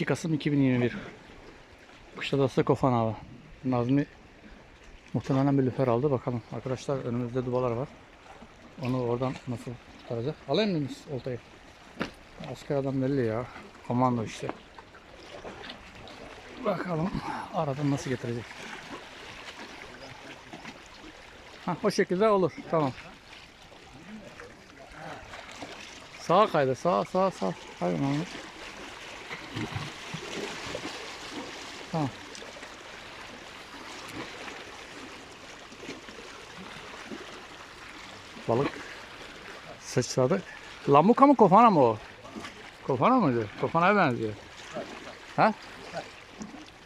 2 Kasım 2021. Kuşadası Kofan Hava. Nazmi muhtemelen bir lüfer aldı. Bakalım. Arkadaşlar önümüzde dubalar var. Onu oradan nasıl kurtaracak? Alayım mı biz oltayı? Asker adam belli ya. Komando işte. Bakalım aradan nasıl getirecek. Ha, o şekilde olur. Tamam. Sağa kaydı. Sağ sağ sağ. Hayır Mahmut. Tamam. Balık sıçradı. Lamuka mı kofana mı o? Kofana mıydı? Kofana'ya benziyor. Ha?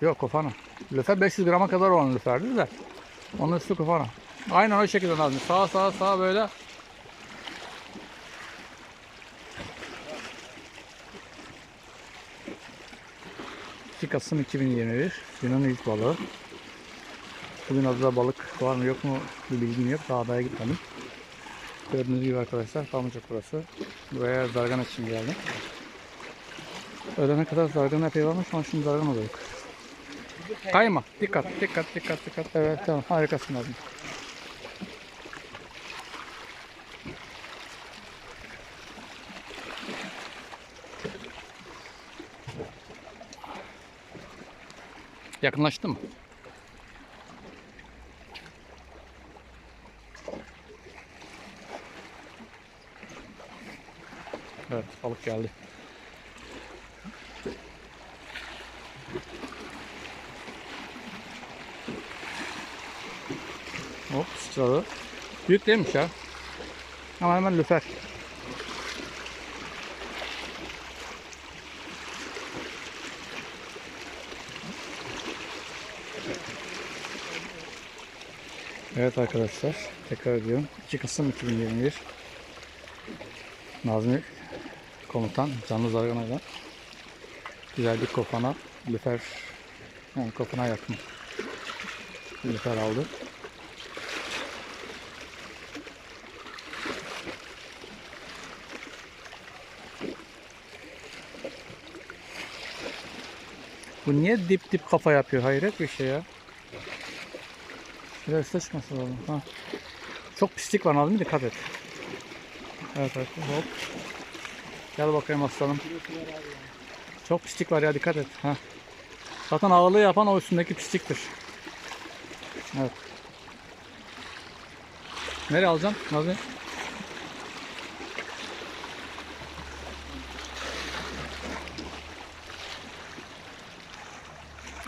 Yok kofana. Lüfer 500 grama kadar olan lüferdi de. Onun üstü kofana. Aynen o şekilde lazım. Sağa sağa sağa böyle. ...2 Kasım 2021... ...günün ilk balığı... ...bugün adada balık var mı yok mu... ...bir bilgim yok... ...daha adaya gitmedim... ...gördüğünüz gibi arkadaşlar... ...Pamucuk burası... ...buraya zargan için geldim... ...öğlene kadar zargan epey varmış... ...ama şimdi zargan oluyor... Kayma. Dikkat, dikkat, dikkat, dikkat. Evet, tamam. Harikasın abi. Yakınlaştı mı? Evet, balık geldi. Hop sıçradı. Büyük değilmiş ya. Ama hemen lüfer. Evet arkadaşlar tekrar ediyorum 2 Kasım 2021 Nazmi komutan canlı zarganayla güzel bir kofana lüfer yani kofana yakın lüfer aldı. Bu niye dip dip kafa yapıyor? Hayret bir şey ya. Şuraya sıçmasın oğlum. Ha. Çok pislik var Nazmi dikkat et. Evet evet hop. Gel bakayım aslanım. Çok pislik var ya dikkat et. Ha. Zaten ağırlığı yapan o üstündeki pisliktir. Evet. Nereye alacaksın Nazmi?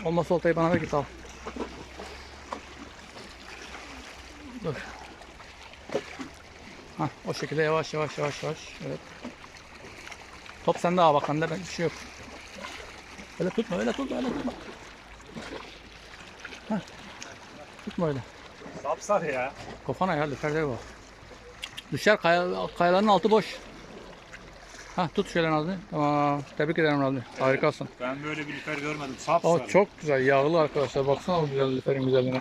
Olmazsa oltayı bana ver git al. Dur. Hah, o şekilde yavaş yavaş yavaş yavaş. Evet. Top sende abi bak bende bir şey yok. Öyle tutma öyle tutma öyle tutma. Hah. Tutma öyle. Sapsar ya. Kofana ya düşer bak. Düşer kaya, kayaların altı boş. Hah tut şöyle Nazlı. Tamam. Tebrik ederim Nazlı. Harikasın. Ben böyle bir lüfer görmedim. Sapsar. O çok güzel yağlı arkadaşlar. Baksana bu güzel lüferin güzelliğine.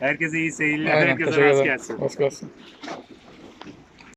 Herkese iyi seyirler. Aynen, Herkese teşekkür rast ederim. gelsin. Rast gelsin.